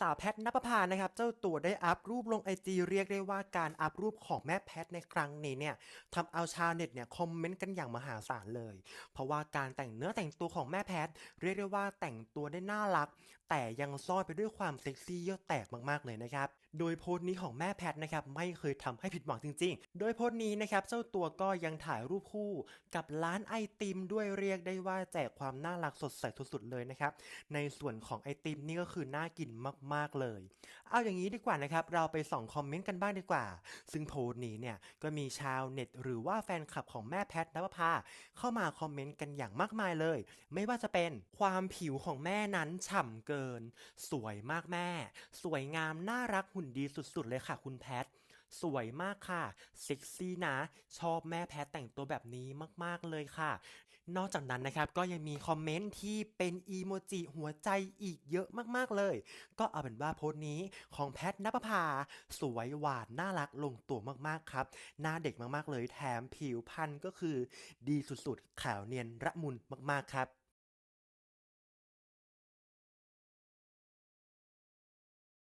สาวแพทนปภานะครับ เจ้าตัวได้อัพรูปลงไอจีเรียกได้ว่าการอัพรูปของแม่แพทในครั้งนี้เนี่ยทำเอาชาวเน็ตเนี่ยคอมเมนต์กันอย่างมหาศาลเลย เพราะว่าการแต่งเนื้อแต่งตัวของแม่แพท เรียกได้ว่าแต่งตัวได้น่ารัก แต่ยังซ่อนไปด้วยความเซ็กซี่เยอะแตกมากๆเลยนะครับ โดยโพสต์นี้ของแม่แพทนะครับไม่เคยทำให้ผิดหวังจริง ๆ โดยโพสต์นี้นะครับเจ้าตัวก็ยังถ่ายรูปคู่ กับร้านไอติมด้วยเรียกได้ว่าแจกความน่ารักสดใสสุดๆเลยนะครับในส่วนของไอติมนี่ก็คือน่ากินมากมากเลย เอาอย่างนี้ดีกว่านะครับ เราไปส่องคอมเมนต์กันบ้างดีกว่า ซึ่งโพสต์นี้เนี่ยก็มีชาวเน็ตหรือว่าแฟนคลับของแม่แพทนภพาเข้ามาคอมเมนต์กันอย่างมากมายเลย ไม่ว่าจะเป็นความผิวของแม่นั้นฉ่ำเกิน สวยมากแม่ สวยงามน่ารักหุ่นดีสุดๆเลยค่ะคุณแพทสวยมากค่ะเซ็กซี่นะ ชอบแม่แพทแต่งตัวแบบนี้มากๆเลยค่ะ นอกจากนั้นนะครับก็ยังมีคอมเมนต์ที่เป็นอีโมจิหัวใจอีกเยอะมากๆเลย ก็เอาเป็นว่าโพสต์นี้ของแพทนปภาสวยหวานน่ารักลงตัวมากๆครับ หน้าเด็กมากๆเลยแถมผิวพรรณก็คือ ดีสุดๆขาวเนียนระมุนมากๆครับ